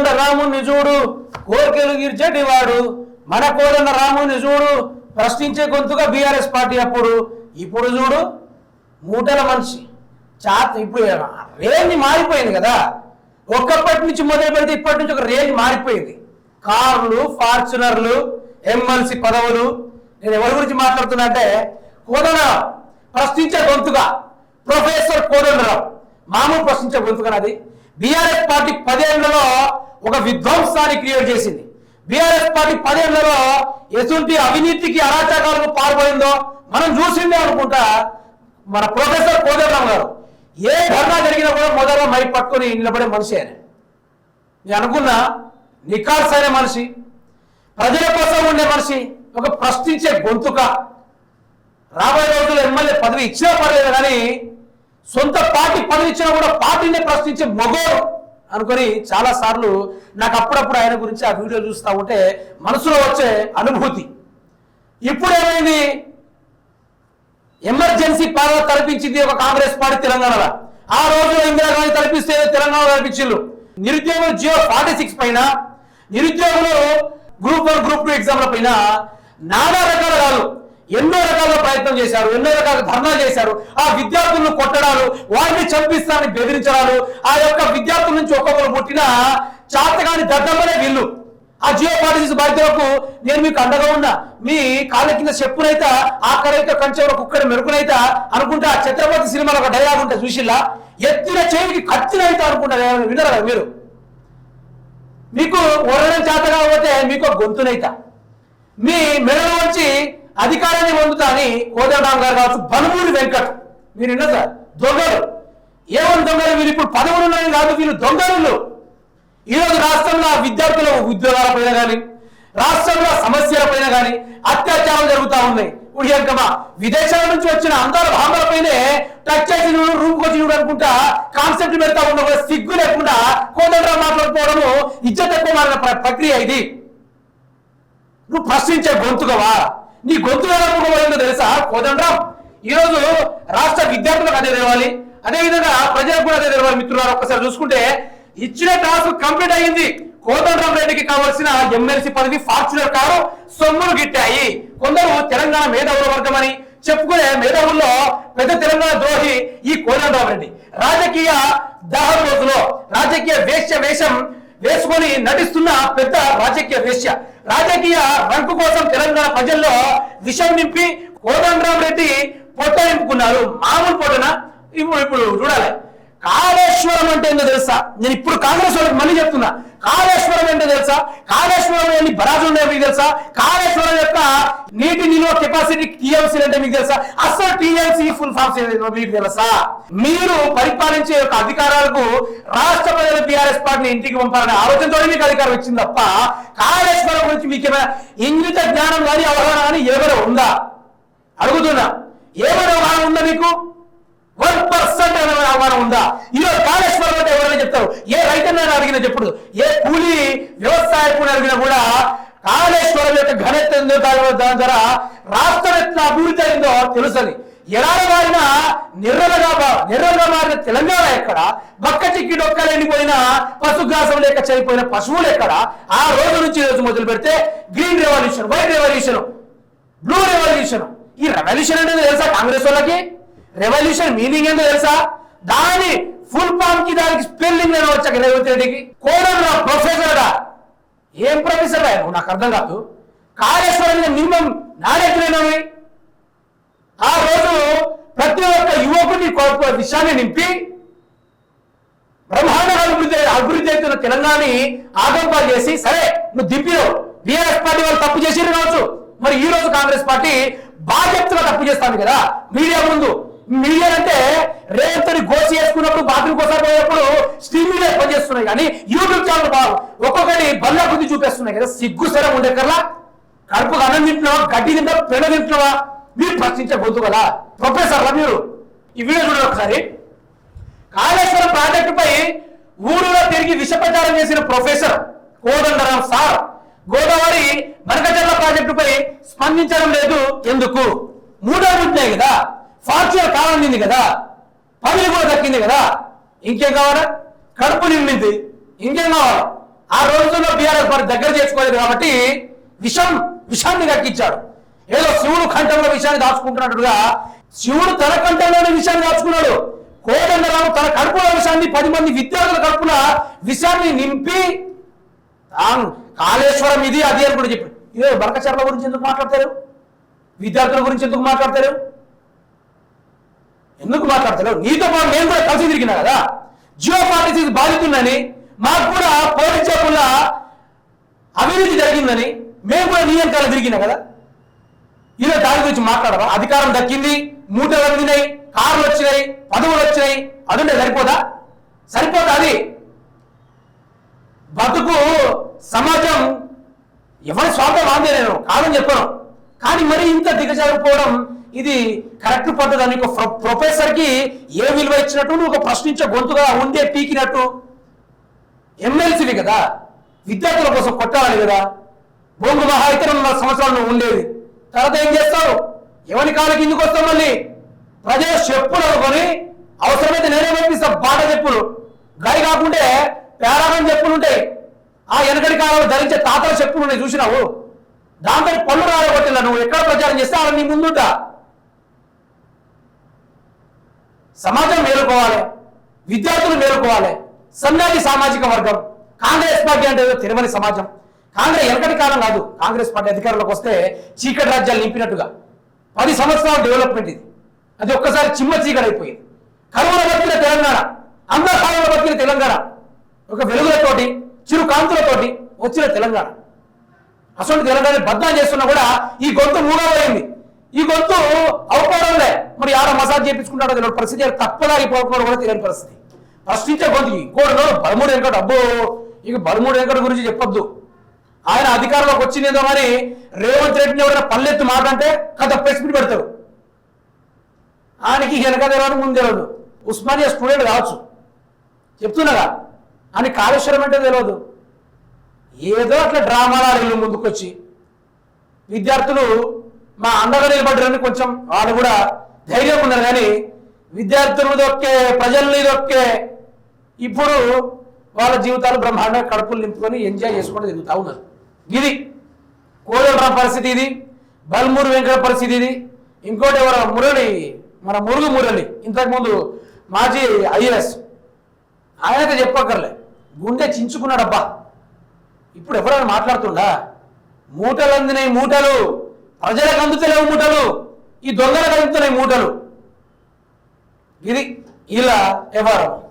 కోదండ రాముని చూడు. కోరికలు తీర్చేటివాడు మన కోదండ రాముని చూడు. ప్రశ్నించే గొంతుగా బీఆర్ఎస్ పార్టీ అప్పుడు. ఇప్పుడు చూడు. మూటల మనిషి. చాత ఇప్పుడు రేంజ్ మారిపోయింది కదా. ఒక్కప్పటి నుంచి మొదలు పెడితే ఇప్పటి నుంచి ఒక రేంజ్ మారిపోయింది. కార్లు ఫార్చునర్లు ఎమ్మెల్సీ పదవులు. నేను ఎవరి గురించి మాట్లాడుతున్నా అంటే కోదండరావు ప్రశ్నించే గొంతుగా. ప్రొఫెసర్ కోదండరావు మామూలు ప్రశ్నించే గొంతుగా అది బీఆర్ఎస్ పార్టీ పదేళ్ళలో ఒక విధ్వంసాన్ని క్రియేట్ చేసింది. బీఆర్ఎస్ పార్టీ పదేళ్ళలో ఎటువంటి అవినీతికి అరాచకాలకు పాల్పడిందో మనం చూసిందే అనుకుంటా మన ప్రొఫెసర్ కోదండరావు గారు. ఏ ధర్నా జరిగినా కూడా మొదట మై పట్టుకుని నిలబడే మనిషి ఆయన. నేను అనుకున్నా నికాల్స్ అయిన మనిషి ప్రజల కోసం ఉండే మనిషి ఒక ప్రశ్నించే గొంతుక. రాబోయే రోజుల్లో ఎమ్మెల్యే పదవి ఇచ్చినా పర్లేదు కానీ సొంత పార్టీ పదవి ఇచ్చినా కూడా పార్టీని ప్రశ్నించే మగోడు. అనుకొని చాలా సార్లు నాకు అప్పుడప్పుడు ఆయన గురించి ఆ వీడియో చూస్తూ ఉంటే మనసులో వచ్చే అనుభూతి. ఇప్పుడు ఏమైంది? ఎమర్జెన్సీ పాలన తలపించింది ఒక కాంగ్రెస్ పార్టీ తెలంగాణలో. ఆ రోజు ఇందిరాగాంధీ తలపిస్తే తెలంగాణ కల్పించిండ్రు నిరుద్యోగులు జియో ఫార్టీ సిక్స్ పైన నిరుద్యోగులు గ్రూప్ వన్ గ్రూప్ టూ ఎగ్జామ్ల పైన నానా రకాల కాదు ఎన్నో రకాల ప్రయత్నం చేశారు ఎన్నో రకాల ధర్నా చేశారు. ఆ విద్యార్థులను కొట్టడాలు వారిని చంపిస్తారని బెదిరించడాలు ఆ యొక్క విద్యార్థుల నుంచి ఒక్కొక్కరు పుట్టిన చాతగాని దద్దమ్మనే వీళ్ళు. ఆ జియో పాలిటిక్స్ బాధ్యులకు నేను మీకు అండగా ఉన్నా. మీ కాళ్ళ కింద చెప్పునైతే ఆఖరైతే కంచెవర కుక్కడ మెరుకునైతే అనుకుంటా ఆ ఛత్రపతి సినిమాలో ఒక డైలాగ్ ఉంటే చూసిల్లా? ఎత్తిన చేయికి కత్తినైతే అనుకుంటా వినరా మీరు? మీకు ఓడడం చేత కాకపోతే మీకు గొంతునైతా. మీ మెడలో వచ్చి అధికారాన్ని పొందుతా అని కోదండరామ్ గారు కావచ్చు బనుమూరి వెంకట్. మీరు సార్ దొంగలు. ఏమని దొంగలు? వీళ్ళు ఇప్పుడు పదవులు ఉన్నాయని కాదు వీళ్ళు దొంగలు ఈరోజు రాష్ట్రంలో విద్యార్థుల ఉద్యోగాలపైన కానీ రాష్ట్రంలో సమస్యలపైన కానీ అత్యాచారాలు జరుగుతూ ఉన్నాయి. ఉడియంకమా విదేశాల నుంచి వచ్చిన అందరు భావనలపైనే టచ్ చేసి చూడు రూమ్కి వచ్చి అనుకుంటా కాన్సెప్ట్ పెడతా ఉన్న కూడా సిగ్గు లేకుండా కోదండరా మాట్లాడుకోవడము ఇజ్జత్ ఎక్కువ మారిన ప్ర- ప్రక్రియ ఇది. నువ్వు ప్రశ్నించే గొంతుకవా? నీ గొంతు ఎలా తెలుసా? కోదండరాం ఈరోజు రాష్ట్ర విద్యార్థులకు అదే తెలవాలి. అదేవిధంగా ప్రజలకు కూడా అదే తెలవాలి మిత్రులారా ఒక్కసారి చూసుకుంటే ఇచ్చిన టాస్క్ కంప్లీట్ అయ్యింది. కోదండరాం రెడ్డికి కావాల్సిన ఎమ్మెల్సీ పదవి ఫార్చునర్ కారు సొమ్ములు గిట్టాయి. కొందరు తెలంగాణ మేధావుల వర్గం అని చెప్పుకునే మేధావుల్లో పెద్ద తెలంగాణ ద్రోహి ఈ కోదండరాం రెడ్డి. రాజకీయ దాహ రోజులో రాజకీయ వేష్య వేషం వేసుకొని నటిస్తున్న పెద్ద రాజకీయ వేష్య రాజకీయ రంకు కోసం తెలంగాణ ప్రజల్లో విషయం నింపి కోదండరాం రెడ్డి పొట్ట నింపుకున్నారు మామూలు పొట్టన ఇప్పుడు ఇప్పుడు చూడాలి. కాళేశ్వరం అంటే ఏందో తెలుసా? నేను ఇప్పుడు కాంగ్రెస్ వాళ్ళకి మళ్ళీ చెప్తున్నా. కాళేశ్వరం ఏంటో తెలుసా? కాళేశ్వరం ఎన్ని బరాజు ఉన్నాయో మీకు తెలుసా? కాళేశ్వరం యొక్క నీటి నిల్వ కెపాసిటీ టీఎంసీ అంటే మీకు తెలుసా? అసలు టీఎంసీ ఫుల్ ఫామ్స్ మీకు తెలుసా? మీరు పరిపాలించే యొక్క అధికారాలకు రాష్ట్ర ప్రజలు టీఆర్ఎస్ పార్టీని ఇంటికి పంపాలనే ఆలోచనతో మీకు అధికారం ఇచ్చింది తప్ప కాళేశ్వరం గురించి మీకు ఏమైనా ఇంగిత జ్ఞానం కానీ అవగాహన కానీ ఏమైనా ఉందా? అడుగుతున్నా. ఏమైనా అవగాహన ఉందా మీకు? వన్ పర్సెంట్ అవగాహన ఉందా? ఈరోజు కాళేశ్వరం అంటే ఎవరైనా చెప్తారు? ఏ రైతన్న అడిగినా చెప్పుడు. ఏ కూలి వ్యవసాయకుని అడిగినా కూడా కాళేశ్వరం యొక్క ఘనత ఏందో దాని ద్వారా రాష్ట్రం ఎట్లా అభివృద్ధి అయిందో తెలుసని. ఎలాగ మారిన నిర్రలుగా నిర్రలుగా మారిన తెలంగాణ ఎక్కడ? బక్క చిక్కి డొక్కలు ఎండిపోయిన పశుగ్రాసం లేక చనిపోయిన పశువులు ఎక్కడ? ఆ రోజు నుంచి రోజు మొదలు పెడితే green revolution white revolution blue revolution. ఈ రెవల్యూషన్ అనేది తెలుసా కాంగ్రెస్ వాళ్ళకి? రెవల్యూషన్ మీనింగ్ ఏంటో తెలుసా? దాని ఫుల్ ఫామ్కి దానికి స్పెల్లింగ్ నేను వచ్చాక రేవంత్ రెడ్డికి. కోడలు ప్రొఫెసర్ ఏం ప్రొఫెసర్ రా? నువ్వు నాకు అర్థం కాదు. కాళేశ్వరం మినిమం నాలెడ్జ్ లేనవి ఆ రోజు ప్రతి ఒక్క యువకుని విషయాన్ని నింపి బ్రహ్మాండ అభివృద్ధి అభివృద్ధి అవుతున్న తెలంగాణని ఆగంపాలు చేసి సరే నువ్వు దింపినావు బీఆర్ఎస్ పార్టీ వాళ్ళు తప్పు చేసి కావచ్చు. మరి ఈ రోజు కాంగ్రెస్ పార్టీ బాధ్యతగా తప్పు చేస్తాను కదా. మీడియా ముందు. మిలియన్ అంటే రేవంత్ని గోసి వేసుకున్నప్పుడు బాత్రూమ్ కోసం పోయినప్పుడు స్టీమ్ మీడియా పనిచేస్తున్నాయి. కానీ యూట్యూబ్ ఛానల్ బాగు. ఒక్కొక్కటి బల్ల బుద్ధి చూపిస్తున్నాయి కదా. సిగ్గు సరే ఉండే కల్లా కడుపుకు అన్నం తింటున్నావా? గడ్డి తింటావా పెన తింటున్నావా? మీరు ప్రశ్నించే కదా. ప్రొఫెసర్లా మీరు. ఈ వీడియో చూడండి ఒకసారి. కాళేశ్వరం ప్రాజెక్టుపై ఊరిలో తిరిగి విష ప్రచారం చేసిన ప్రొఫెసర్ కోదండరాం సార్ గోదావరి మరకచర్ల ప్రాజెక్టుపై స్పందించడం లేదు. ఎందుకు? మూడో ఉంటున్నాయి కదా. సాక్షిగా కాలం కదా. పదవి కూడా దక్కింది కదా. ఇంకేం కావాలా? కడుపు నిండింది. ఇంకేం కావాలా? ఆ రోజుల్లో బీఆర్ఎస్ మరి దగ్గర చేసుకోలేదు కాబట్టి విషం విషాన్ని దక్కించాడు. ఏదో శివుడు కంఠంలో విషయాన్ని దాచుకుంటున్నట్టుగా శివుడు తన కంఠంలోనే విషయాన్ని దాచుకున్నాడు. కోదండరావు తన కడుపులో విషయాన్ని పది మంది విద్యార్థుల కడుపున విషయాన్ని నింపి తాను కాళేశ్వరం ఇది అది అని కూడా చెప్పి ఇదే బరకచర్ల గురించి ఎందుకు మాట్లాడతారు? విద్యార్థుల గురించి ఎందుకు మాట్లాడతారు? ఎందుకు మాట్లాడతారు నీతో పాటు నేను కూడా కలిసి తిరిగినా కదా? జియో పార్టీసీ బాధితుందని మాకు కూడా పౌరుల చేపల అభివృద్ధి జరిగిందని మేము కూడా నీ వెనకాల తిరిగినా కదా? ఇలా దాని గురించి మాట్లాడరా అధికారం దక్కింది మూటలు అందినాయి కార్లు వచ్చినాయి పదవులు వచ్చినాయి. అదుంటే సరిపోదా? సరిపోదా అది? బతుకు సమాజం ఎవరి స్వార్థం ఆందే నేను కాదని చెప్పను. కానీ మరి ఇంత దిగజారిపోవడం ఇది కరెక్ట్ పద్ధతి అని ఒక ప్రొ- ప్రొఫెసర్కి ఏ విలువ ఇచ్చినట్టు నువ్వు ఒక ప్రశ్నించే గొంతుగా ఉండే పీకినట్టు. ఎమ్మెల్సీవి కదా విద్యార్థుల కోసం కొట్టాలి కదా. బొంగు మహా అయితే రెండున్నర సంవత్సరాలు నువ్వు ఉండేది. తర్వాత ఏం చేస్తావు? ఎవరి కాళ్ళకి ఎందుకు వస్తావు మళ్ళీ? ప్రజల చెప్పులు అనుకొని అవసరమైతే నేనే పంపిస్తా బాట చెప్పులు. గడి కాకుంటే పేరాగం చెప్పులు ఉంటాయి. ఆ వెనకటి కాలంలో ధరించే తాతల చెప్పులు ఉన్నాయి చూసినావు? దాంతో పళ్ళు రాలగొట్టిలా నువ్వు? ఎక్కడ ప్రచారం చేస్తే అలా నీ ముందుంటా? సమాజం మేలుకోవాలి విద్యార్థులు మేలుకోవాలి సన్నాసి సామాజిక వర్గం. కాంగ్రెస్ పార్టీ అంటే తెరవని సమాజం. కాంగ్రెస్ వెనకటి కాలం కాదు కాంగ్రెస్ పార్టీ అధికారంలోకి వస్తే చీకటి రాజ్యాలు నింపినట్టుగా. పది సంవత్సరాల డెవలప్మెంట్ ఇది. అది ఒక్కసారి చిమ్మ చీకటి అయిపోయింది. కరువుల బతికిన తెలంగాణ అంధకాలంలో బతికిన తెలంగాణ. ఒక వెలుగులతోటి చిరు కాంతులతోటి వచ్చిన తెలంగాణ. అసలు తెలంగాణ బద్నాం చేస్తున్నా కూడా ఈ గొంతు మూడవైంది ఈ గొంతు అవపోవడంలే మరి ఆడ మసాజ్ చేయించుకుంటాడో తెలియని పరిస్థితి తప్పలాగిపోతున్నాడు కూడా తెలియని పరిస్థితి. ప్రశ్నించే గొంతు ఇంకోటిలో బలమూడు వెంకట. అబ్బో ఇక బలమూడు వెంకట గురించి చెప్పొద్దు. ఆయన అధికారంలోకి వచ్చిందేదో మరి రేవంత్ రెడ్డిని ఎవరైనా పల్లెత్తు మాట అంటే కథ ప్రెస్ మీట్ పెడతారు. ఆయనకి వెనక తెలియదు ముందు తెలియదు ఉస్మానియా స్టూడెంట్ కావచ్చు. చెప్తున్నాగా? అని కాళేశ్వరం అంటే తెలియదు ఏదో అట్లా డ్రామాలు ముందుకొచ్చి విద్యార్థులు మా అండగా నిలబడ్డారని కొంచెం వాళ్ళు కూడా ధైర్యం ఉన్నారు. కానీ విద్యార్థులు దొక్కే ప్రజల్ని దొక్కే ఇప్పుడు వాళ్ళ జీవితాలు బ్రహ్మాండంగా కడుపులు నింపుకొని ఎంజాయ్ చేసుకుంటూ తిరుగుతూ ఉన్నారు. ఇది కోదండరాం పరిస్థితి ఇది బల్మూరు వెంకట పరిస్థితి ఇది. ఇంకోటి ఎవరో మురళి మన మురుగు మురళి ఇంతకుముందు మాజీ ఐఏఎస్. ఆయనతో చెప్పక్కర్లే గుండె చించుకున్నాడబ్బా. ఇప్పుడు ఎవరైనా మాట్లాడుతుండా? మూటలు అందినాయి మూటలు. ప్రజలకు అందుతలేవు మూటలు. ఈ దొంగలకు అందుతున్నాయి మూటలు. ఇది ఇలా వ్యవహారం